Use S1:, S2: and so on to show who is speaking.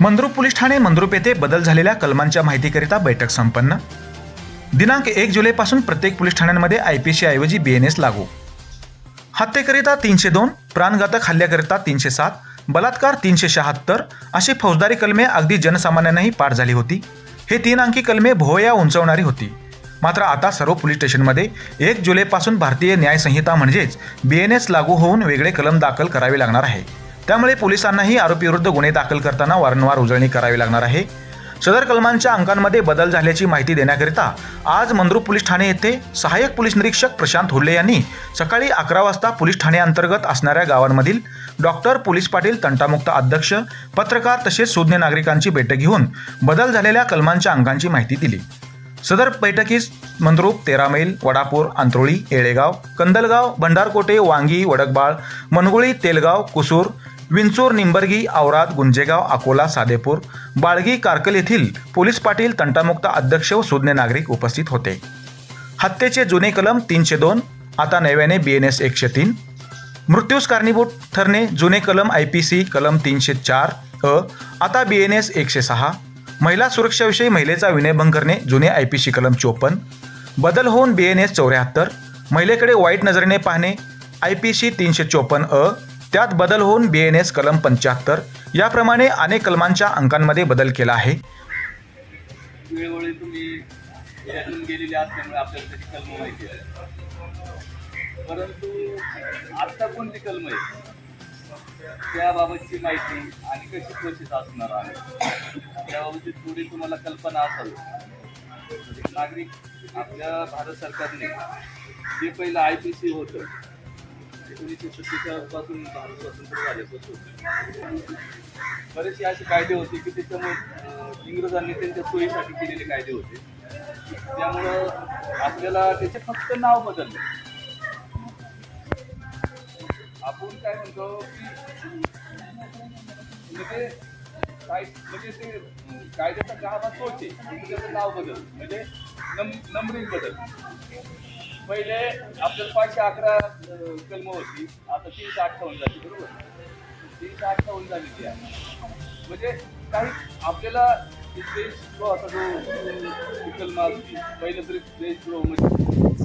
S1: Mandrup police Thane Mandrup येथे बदल झालेल्या कलमांच्या माहितीकरिता बैठक संपन्न. दिनांक एक जुलैपासून प्रत्येक पोलीस ठाण्यांमध्ये आय पी सी ऐवजी बी एन एस लागू. हत्येकरिता तीनशे दोन प्राणघातक हल्ल्याकरिता तीनशे सात बलात्कार तीनशे शहात्तर अशी फौजदारी कलमे अगदी जनसामान्यांनाही पाठ झाली होती. हे तीन अंकी कलमे भोवया उंचवणारी होती. मात्र आता सर्व पोलीस स्टेशनमध्ये एक जुलैपासून भारतीय न्यायसंहिता म्हणजेच बी एन एस लागू होऊन वेगळे कलम दाखल करावे लागणार आहे. त्यामुळे पोलिसांनाही आरोपीविरुद्ध गुन्हे दाखल करताना वारंवार उजळणी करावी लागणार आहे. सदर कलमांच्या अंकांमध्ये बदल झाल्याची माहिती देण्याकरिता आज मंद्रुप पोलीस ठाणे येथे सहाय्यक पोलीस निरीक्षक प्रशांत हुल्ले यांनी सकाळी अकरा वाजता पोलीस ठाण्याअंतर्गत असणाऱ्या गावांमधील डॉक्टर पोलीस पाटील तंटामुक्त अध्यक्ष पत्रकार तसेच सुज्ञ नागरिकांची बैठक घेऊन बदल झालेल्या कलमांच्या अंकांची माहिती दिली. सदर बैठकीस मंद्रुप तेरामैल वडापूर अंत्रोळी येळेगाव कंदलगाव भंडारकोटे वांगी वडकबाळ मनगुळी तेलगाव कुसूर विंचूर निंबर्गी औराद गुंजेगाव अकोला सादेपूर बाळगी कारकल येथील पोलीस पाटील तंटामुक्त अध्यक्ष व सुज्ञ नागरिक उपस्थित होते. हत्येचे जुने कलम तीनशे दोन आता नव्याने बी एन एस एकशे तीन. मृत्यूस कारणीभूत ठरणे जुने कलम आय पी सी कलम तीनशे चार अ आता बी एन एस एकशे सहा. महिला सुरक्षाविषयी महिलेचा विनयभंग करणे जुने आय पी सी कलम चोपन्न बदल होऊन बी एन एस चौऱ्याहत्तर महिलेकडे वाईट नजरेने पाहणे आय पी सी तीनशे चोपन्न अ त्यात बदल होऊन बी एन एस कलम पंच्याहत्तर याप्रमाणे अनेक कलमांच्या अंकांमध्ये बदल केला आहे.
S2: परंतु आता कोणती कलम आहे? त्याबाबतची माहिती आणि कशी प्रोसेस असणार आहे? त्याबाबतची थोडी तुम्हाला कल्पना असावी म्हणजे नागरिक आपल्या भारत सरकारने जे पहिलं आय पी सी होतं एकोणीसशे सत्तेचाळीसपासून भारत स्वतंत्र झाल्यापासून बरेचसे असे कायदे होते की त्याच्यामुळे इंग्रजांनी त्यांच्या सोयीसाठी केलेले कायदे होते. त्यामुळं आपल्याला त्याचे फक्त नाव बदलले. आपण काय म्हणतो की म्हणजे काय म्हणजे ते कायद्याचा गाभा तोच आहे. त्याचं नाव बदल म्हणजे नम नंबरिंग बदल. पहिले आपल्याला पाचशे अकरा कलम होती. आता तीनशे अठ्ठावन्न झाली बरोबर? तीनशे अठ्ठावन्न झालेली आहे म्हणजे काही आपल्याला देश जो आता जो अं, कलम पहिलं तरी देशद्रोह म्हणजे